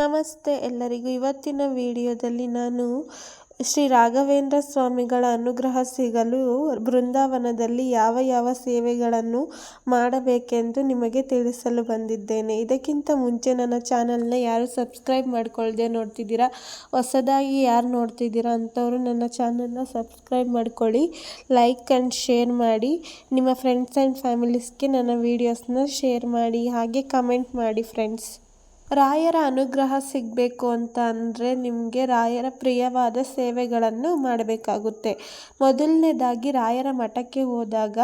ನಮಸ್ತೆ ಎಲ್ಲರಿಗೂ. ಇವತ್ತಿನ ವಿಡಿಯೋದಲ್ಲಿ ನಾನು ಶ್ರೀ ರಾಘವೇಂದ್ರ ಸ್ವಾಮಿಗಳ ಅನುಗ್ರಹ ಸಿಗಲು ಬೃಂದಾವನದಲ್ಲಿ ಯಾವ ಯಾವ ಸೇವೆಗಳನ್ನು ಮಾಡಬೇಕೆಂದು ನಿಮಗೆ ತಿಳಿಸಲು ಬಂದಿದ್ದೇನೆ. ಇದಕ್ಕಿಂತ ಮುಂಚೆ ನನ್ನ ಚಾನಲ್ನ ಯಾರು ಸಬ್ಸ್ಕ್ರೈಬ್ ಮಾಡ್ಕೊಳ್ದೆ ನೋಡ್ತಿದ್ದೀರಾ, ಹೊಸದಾಗಿ ಯಾರು ನೋಡ್ತಿದ್ದೀರಾ ಅಂಥವರು ನನ್ನ ಚಾನಲ್ನ ಸಬ್ಸ್ಕ್ರೈಬ್ ಮಾಡ್ಕೊಳ್ಳಿ, ಲೈಕ್ ಆ್ಯಂಡ್ ಶೇರ್ ಮಾಡಿ, ನಿಮ್ಮ ಫ್ರೆಂಡ್ಸ್ ಆ್ಯಂಡ್ ಫ್ಯಾಮಿಲೀಸ್ಗೆ ನನ್ನ ವೀಡಿಯೋಸ್ನ ಶೇರ್ ಮಾಡಿ, ಹಾಗೆ ಕಮೆಂಟ್ ಮಾಡಿ ಫ್ರೆಂಡ್ಸ್. ರಾಯರ ಅನುಗ್ರಹ ಸಿಗಬೇಕು ಅಂತ ಅಂದರೆ ನಿಮಗೆ ರಾಯರ ಪ್ರಿಯವಾದ ಸೇವೆಗಳನ್ನು ಮಾಡಬೇಕಾಗುತ್ತೆ. ಮೊದಲನೇದಾಗಿ ರಾಯರ ಮಠಕ್ಕೆ ಹೋದಾಗ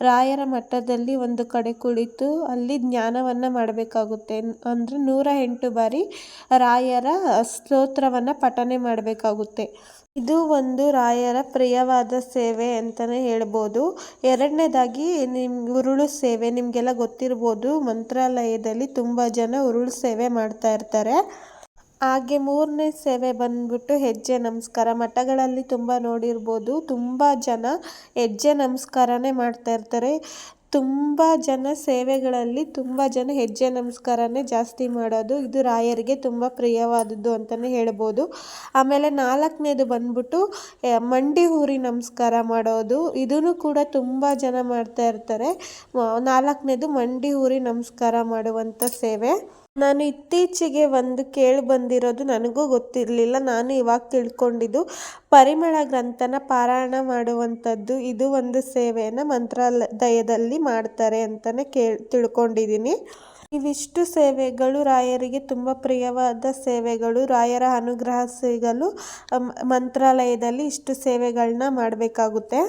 ರಾಯರ ಮಠದಲ್ಲಿ ಒಂದು ಕಡೆ ಕುಳಿತು ಅಲ್ಲಿ ಜ್ಞಾನವನ್ನು ಮಾಡಬೇಕಾಗುತ್ತೆ. ಅಂದರೆ ನೂರ ಎಂಟು ಬಾರಿ ರಾಯರ ಸ್ತೋತ್ರವನ್ನು ಪಠನೆ ಮಾಡಬೇಕಾಗುತ್ತೆ. ಇದು ಒಂದು ರಾಯರ ಪ್ರಿಯವಾದ ಸೇವೆ ಅಂತಾನೆ ಹೇಳ್ಬೋದು. ಎರಡನೇದಾಗಿ ನಿಮ್ಮ ಉರುಳು ಸೇವೆ, ನಿಮಗೆಲ್ಲ ಗೊತ್ತಿರ್ಬೋದು, ಮಂತ್ರಾಲಯದಲ್ಲಿ ತುಂಬ ಜನ ಉರುಳು ಸೇವೆ ಮಾಡ್ತಾ ಇರ್ತಾರೆ. ಹಾಗೆ ಮೂರನೇ ಸೇವೆ ಬಂದ್ಬಿಟ್ಟು ಹೆಜ್ಜೆ ನಮಸ್ಕಾರ. ಮಠಗಳಲ್ಲಿ ತುಂಬ ನೋಡಿರ್ಬೋದು, ತುಂಬ ಜನ ಹೆಜ್ಜೆ ನಮಸ್ಕಾರನೇ ಮಾಡ್ತಾ ಇರ್ತಾರೆ. ತುಂಬ ಜನ ಸೇವೆಗಳಲ್ಲಿ ತುಂಬ ಜನ ಹೆಜ್ಜೆ ನಮಸ್ಕಾರನೇ ಜಾಸ್ತಿ ಮಾಡೋದು. ಇದು ರಾಯರಿಗೆ ತುಂಬ ಪ್ರಿಯವಾದದ್ದು ಅಂತಲೇ ಹೇಳ್ಬೋದು. ಆಮೇಲೆ ನಾಲ್ಕನೇದು ಬಂದ್ಬಿಟ್ಟು ಮಂಡಿ ಊರಿ ನಮಸ್ಕಾರ ಮಾಡೋದು. ಇದೂ ಕೂಡ ತುಂಬ ಜನ ಮಾಡ್ತಾ ಇರ್ತಾರೆ. ನಾಲ್ಕನೇದು ಮಂಡಿ ಊರಿ ನಮಸ್ಕಾರ ಮಾಡುವಂಥ ಸೇವೆ. ನಾನು ಇತ್ತೀಚೆಗೆ ಒಂದು ಕೇಳಿ ಬಂದಿರೋದು ನನಗೂ ಗೊತ್ತಿರಲಿಲ್ಲ. ನಾನು ಇವಾಗ ತಿಳ್ಕೊಂಡಿದ್ದು ಪರಿಮಳ ಗ್ರಂಥನ ಪಾರಾಯಣ ಮಾಡುವಂಥದ್ದು. ಇದು ಒಂದು ಸೇವೆಯನ್ನು ಮಂತ್ರಾಲಯದಲ್ಲಿ ಮಾಡ್ತಾರೆ ಅಂತಲೇ ಕೇಳಿ ತಿಳ್ಕೊಂಡಿದ್ದೀನಿ. ಇವಿಷ್ಟು ಸೇವೆಗಳು ರಾಯರಿಗೆ ತುಂಬ ಪ್ರಿಯವಾದ ಸೇವೆಗಳು. ರಾಯರ ಅನುಗ್ರಹ ಸಿಗಲು ಮಂತ್ರಾಲಯದಲ್ಲಿ ಇಷ್ಟು ಸೇವೆಗಳನ್ನ ಮಾಡಬೇಕಾಗುತ್ತೆ.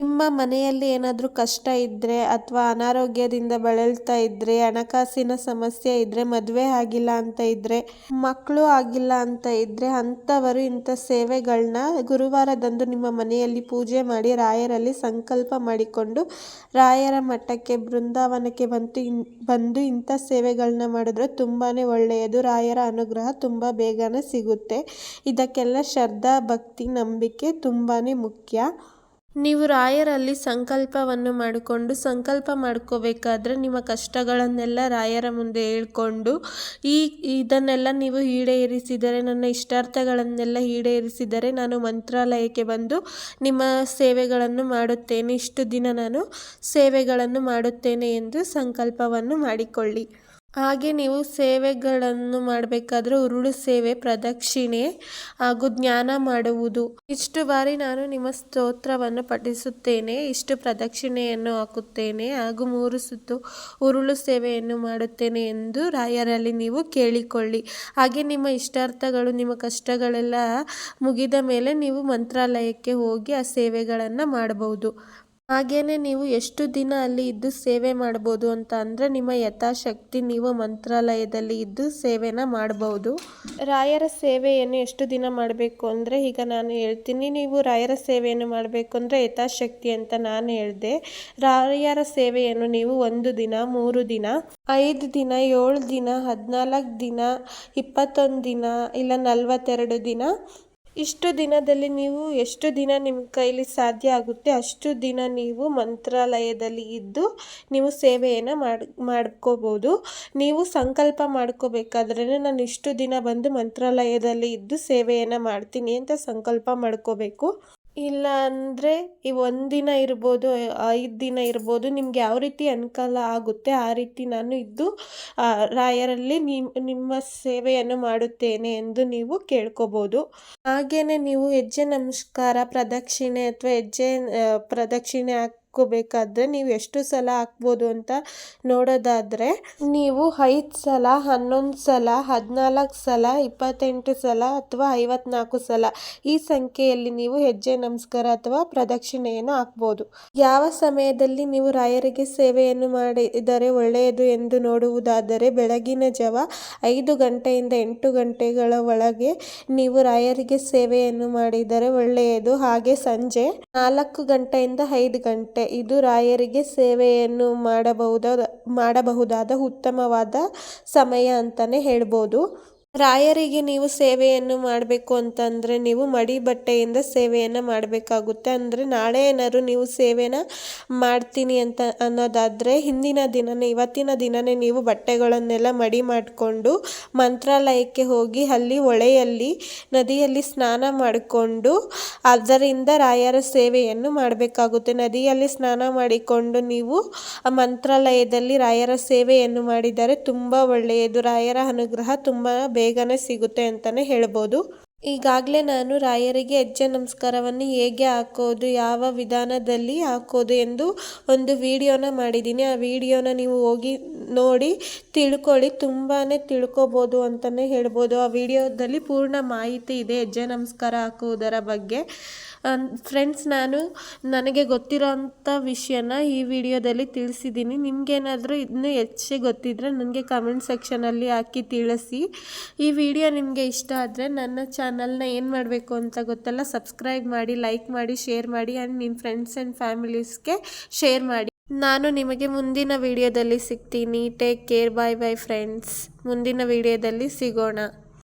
ನಿಮ್ಮ ಮನೆಯಲ್ಲಿ ಏನಾದರೂ ಕಷ್ಟ ಇದ್ದರೆ ಅಥವಾ ಅನಾರೋಗ್ಯದಿಂದ ಬಳಲ್ತಾ ಇದ್ದರೆ ಹಣಕಾಸಿನ ಸಮಸ್ಯೆ ಇದ್ದರೆ ಮದುವೆ ಆಗಿಲ್ಲ ಅಂತ ಇದ್ದರೆ ಮಕ್ಕಳು ಆಗಿಲ್ಲ ಅಂತ ಇದ್ದರೆ ಅಂಥವರು ಇಂಥ ಸೇವೆಗಳನ್ನ ಗುರುವಾರದಂದು ನಿಮ್ಮ ಮನೆಯಲ್ಲಿ ಪೂಜೆ ಮಾಡಿ ರಾಯರಲ್ಲಿ ಸಂಕಲ್ಪ ಮಾಡಿಕೊಂಡು ರಾಯರ ಮಠಕ್ಕೆ, ಬೃಂದಾವನಕ್ಕೆ ಬಂತು ಬಂದು ಇಂಥ ಸೇವೆಗಳನ್ನ ಮಾಡಿದ್ರೆ ತುಂಬಾ ಒಳ್ಳೆಯದು. ರಾಯರ ಅನುಗ್ರಹ ತುಂಬ ಬೇಗನೆ ಸಿಗುತ್ತೆ. ಇದಕ್ಕೆಲ್ಲ ಶ್ರದ್ಧಾ, ಭಕ್ತಿ, ನಂಬಿಕೆ ತುಂಬಾ ಮುಖ್ಯ. ನೀವು ರಾಯರಲ್ಲಿ ಸಂಕಲ್ಪವನ್ನು ಮಾಡಿಕೊಂಡು ಸಂಕಲ್ಪ ಮಾಡ್ಕೋಬೇಕಾದ್ರೆ ನಿಮ್ಮ ಕಷ್ಟಗಳನ್ನೆಲ್ಲ ರಾಯರ ಮುಂದೆ ಹೇಳ್ಕೊಂಡು ಈ ಇದನ್ನೆಲ್ಲ ನೀವು ಈಡೇರಿಸಿದರೆ, ನನ್ನ ಇಷ್ಟಾರ್ಥಗಳನ್ನೆಲ್ಲ ಈಡೇರಿಸಿದರೆ ನಾನು ಮಂತ್ರಾಲಯಕ್ಕೆ ಬಂದು ನಿಮ್ಮ ಸೇವೆಗಳನ್ನು ಮಾಡುತ್ತೇನೆ. ಇಷ್ಟು ದಿನ ನಾನು ಸೇವೆಗಳನ್ನು ಮಾಡುತ್ತೇನೆ ಎಂದು ಸಂಕಲ್ಪವನ್ನು ಮಾಡಿಕೊಳ್ಳಿ. ಹಾಗೆ ನೀವು ಸೇವೆಗಳನ್ನು ಮಾಡಬೇಕಾದ್ರೆ ಉರುಳು ಸೇವೆ, ಪ್ರದಕ್ಷಿಣೆ ಹಾಗೂ ಜ್ಞಾನ ಮಾಡುವುದು. ಇಷ್ಟು ಬಾರಿ ನಾನು ನಿಮ್ಮ ಸ್ತೋತ್ರವನ್ನು ಪಠಿಸುತ್ತೇನೆ. ಇಷ್ಟು ಪ್ರದಕ್ಷಿಣೆಯನ್ನು ಹಾಕುತ್ತೇನೆ. ಹಾಗೂ ಮೂರು ಸುತ್ತು ಉರುಳು ಸೇವೆಯನ್ನು ಮಾಡುತ್ತೇನೆ ಎಂದು ರಾಯರಲ್ಲಿ ನೀವು ಕೇಳಿಕೊಳ್ಳಿ. ಹಾಗೆ ನಿಮ್ಮ ಇಷ್ಟಾರ್ಥಗಳು, ನಿಮ್ಮ ಕಷ್ಟಗಳೆಲ್ಲ ಮುಗಿದ ಮೇಲೆ ನೀವು ಮಂತ್ರಾಲಯಕ್ಕೆ ಹೋಗಿ ಆ ಸೇವೆಗಳನ್ನು ಮಾಡಬಹುದು. ಹಾಗೆಯೇ ನೀವು ಎಷ್ಟು ದಿನ ಅಲ್ಲಿ ಇದ್ದು ಸೇವೆ ಮಾಡ್ಬೋದು ಅಂತ ಅಂದರೆ ನಿಮ್ಮ ಯಥಾಶಕ್ತಿ ನೀವು ಮಂತ್ರಾಲಯದಲ್ಲಿ ಇದ್ದು ಸೇವೆನ ಮಾಡಬಹುದು ರಾಯರ ಸೇವೆಯನ್ನು ಎಷ್ಟು ದಿನ ಮಾಡಬೇಕು ಅಂದರೆ ಈಗ ನಾನು ಹೇಳ್ತೀನಿ, ನೀವು ರಾಯರ ಸೇವೆಯನ್ನು ಮಾಡಬೇಕು ಅಂದರೆ ಯಥಾಶಕ್ತಿ ಅಂತ ನಾನು ಹೇಳಿದೆ. ರಾಯರ ಸೇವೆಯನ್ನು ನೀವು ಒಂದು ದಿನ, ಮೂರು ದಿನ, ಐದು ದಿನ, ಏಳು ದಿನ, ಹದಿನಾಲ್ಕು ದಿನ, ಇಪ್ಪತ್ತೊಂದು ದಿನ, ಇಲ್ಲ ನಲವತ್ತೆರಡು ದಿನ ಇಷ್ಟು ದಿನದಲ್ಲಿ ನೀವು ಎಷ್ಟು ದಿನ ನಿಮ್ಮ ಕೈಲಿ ಸಾಧ್ಯ ಆಗುತ್ತೆ, ಅಷ್ಟು ದಿನ ನೀವು ಮಂತ್ರಾಲಯದಲ್ಲಿ ಇದ್ದು ನೀವು ಸೇವೆಯನ್ನು ಮಾಡಿ, ಮಾಡ್ಕೋಬೋದು. ನೀವು ಸಂಕಲ್ಪ ಮಾಡ್ಕೋಬೇಕಾದ್ರೆ ನಾನು ಇಷ್ಟು ದಿನ ಬಂದು ಮಂತ್ರಾಲಯದಲ್ಲಿ ಇದ್ದು ಸೇವೆಯನ್ನು ಮಾಡ್ತೀನಿ ಅಂತ ಸಂಕಲ್ಪ ಮಾಡ್ಕೋಬೇಕು. ಇಲ್ಲ ಅಂದರೆ ಈ ಒಂದಿನ ಇರ್ಬೋದು, ಐದು ದಿನ ಇರ್ಬೋದು, ನಿಮ್ಗೆ ಯಾವ ರೀತಿ ಅನುಕೂಲ ಆಗುತ್ತೆ ಆ ರೀತಿ ನಾನು ಇದ್ದು ರಾಯರಲ್ಲಿ ನಿಮ್ಮ ಸೇವೆಯನ್ನು ಮಾಡುತ್ತೇನೆ ಎಂದು ನೀವು ಕೇಳ್ಕೋಬೋದು. ಹಾಗೆಯೇ ನೀವು ಹೆಜ್ಜೆ ನಮಸ್ಕಾರ, ಪ್ರದಕ್ಷಿಣೆ ಅಥವಾ ಹೆಜ್ಜೆ ಪ್ರದಕ್ಷಿಣೆ ಹಾಕಿ ಹಾಕ್ಕೋಬೇಕಾದ್ರೆ ನೀವು ಎಷ್ಟು ಸಲ ಹಾಕ್ಬೋದು ಅಂತ ನೋಡೋದಾದರೆ, ನೀವು ಐದು ಸಲ, ಹನ್ನೊಂದು ಸಲ, ಹದಿನಾಲ್ಕು ಸಲ, ಇಪ್ಪತ್ತೆಂಟು ಸಲ ಅಥವಾ ಐವತ್ನಾಲ್ಕು ಸಲ ಈ ಸಂಖ್ಯೆಯಲ್ಲಿ ನೀವು ಹೆಜ್ಜೆ ನಮಸ್ಕಾರ ಅಥವಾ ಪ್ರದಕ್ಷಿಣೆಯನ್ನು ಹಾಕ್ಬೋದು. ಯಾವ ಸಮಯದಲ್ಲಿ ನೀವು ರಾಯರಿಗೆ ಸೇವೆಯನ್ನು ಮಾಡಿದರೆ ಒಳ್ಳೆಯದು ಎಂದು ನೋಡುವುದಾದರೆ, ಬೆಳಗಿನ ಜಾವ ಐದು ಗಂಟೆಯಿಂದ ಎಂಟು ಗಂಟೆಗಳ ಒಳಗೆ ನೀವು ರಾಯರಿಗೆ ಸೇವೆಯನ್ನು ಮಾಡಿದರೆ ಒಳ್ಳೆಯದು. ಹಾಗೆ ಸಂಜೆ ನಾಲ್ಕು ಗಂಟೆಯಿಂದ ಐದು ಗಂಟೆ ಇದು ರಾಯರಿಗೆ ಸೇವೆಯನ್ನು ಮಾಡಬಹುದಾದ ಮಾಡಬಹುದಾದ ಉತ್ತಮವಾದ ಸಮಯ ಅಂತಲೇ ಹೇಳ್ಬೋದು. ರಾಯರಿಗೆ ನೀವು ಸೇವೆಯನ್ನು ಮಾಡಬೇಕು ಅಂತಂದರೆ ನೀವು ಮಡಿ ಬಟ್ಟೆಯಿಂದ ಸೇವೆಯನ್ನು ಮಾಡಬೇಕಾಗುತ್ತೆ. ಅಂದರೆ ನಾಳೆ ಏನಾದ್ರು ನೀವು ಸೇವೆನ ಮಾಡ್ತೀನಿ ಅಂತ ಅನ್ನೋದಾದರೆ ಹಿಂದಿನ ದಿನವೇ ಇವತ್ತಿನ ದಿನವೇ ನೀವು ಬಟ್ಟೆಗಳನ್ನೆಲ್ಲ ಮಡಿ ಮಾಡಿಕೊಂಡು ಮಂತ್ರಾಲಯಕ್ಕೆ ಹೋಗಿ ಅಲ್ಲಿ ಹೊಳೆಯಲ್ಲಿ ನದಿಯಲ್ಲಿ ಸ್ನಾನ ಮಾಡಿಕೊಂಡು ಅದರಿಂದ ರಾಯರ ಸೇವೆಯನ್ನು ಮಾಡಬೇಕಾಗುತ್ತೆ. ನದಿಯಲ್ಲಿ ಸ್ನಾನ ಮಾಡಿಕೊಂಡು ನೀವು ಆ ಮಂತ್ರಾಲಯದಲ್ಲಿ ರಾಯರ ಸೇವೆಯನ್ನು ಮಾಡಿದರೆ ತುಂಬ ಒಳ್ಳೆಯದು. ರಾಯರ ಅನುಗ್ರಹ ತುಂಬ ಬೇಗನೆ ಸಿಗುತ್ತೆ ಅಂತಲೇ ಹೇಳ್ಬೋದು. ಈಗಾಗಲೇ ನಾನು ರಾಯರಿಗೆ ಹೆಜ್ಜೆ ನಮಸ್ಕಾರವನ್ನು ಹೇಗೆ ಹಾಕೋದು, ಯಾವ ವಿಧಾನದಲ್ಲಿ ಹಾಕೋದು ಎಂದು ಒಂದು ವಿಡಿಯೋನ ಮಾಡಿದ್ದೀನಿ. ಆ ವಿಡಿಯೋನ ನೀವು ಹೋಗಿ ನೋಡಿ, ತಿಳ್ಕೊಳ್ಳಿ ತುಂಬಾ ತಿಳ್ಕೊಬೋದು ಅಂತಲೇ ಹೇಳ್ಬೋದು. ಆ ವಿಡಿಯೋದಲ್ಲಿ ಪೂರ್ಣ ಮಾಹಿತಿ ಇದೆ, ಹೆಜ್ಜೆ ನಮಸ್ಕಾರ ಹಾಕುವುದರ ಬಗ್ಗೆ. ಫ್ರೆಂಡ್ಸ್ ನಾನು ನನಗೆ ಗೊತ್ತಿರೋಂಥ ವಿಷಯನ ಈ ವಿಡಿಯೋದಲ್ಲಿ ತಿಳಿಸಿದ್ದೀನಿ. ನಿಮಗೇನಾದರೂ ಇನ್ನೂ ಹೆಚ್ಚೆ ಗೊತ್ತಿದ್ದರೆ ನನಗೆ ಕಮೆಂಟ್ ಸೆಕ್ಷನಲ್ಲಿ ಹಾಕಿ ತಿಳಿಸಿ. ಈ ವಿಡಿಯೋ ನಿಮಗೆ ಇಷ್ಟ ಆದರೆ ನನ್ನ ಚಾನಲ್ನ ಏನು ಮಾಡಬೇಕು ಅಂತ ಗೊತ್ತಲ್ಲ? ಸಬ್ಸ್ಕ್ರೈಬ್ ಮಾಡಿ ಲೈಕ್ ಮಾಡಿ ಶೇರ್ ಮಾಡಿ ಆ್ಯಂಡ್ ನಿಮ್ಮ ಫ್ರೆಂಡ್ಸ್ ಆ್ಯಂಡ್ ಫ್ಯಾಮಿಲೀಸ್ಗೆ ಶೇರ್ ಮಾಡಿ. ನಾನು ನಿಮಗೆ ಮುಂದಿನ ವಿಡಿಯೋದಲ್ಲಿ ಸಿಗ್ತೀನಿ. Take care bye bye friends ಮುಂದಿನ ವಿಡಿಯೋದಲ್ಲಿ ಸಿಗೋಣ.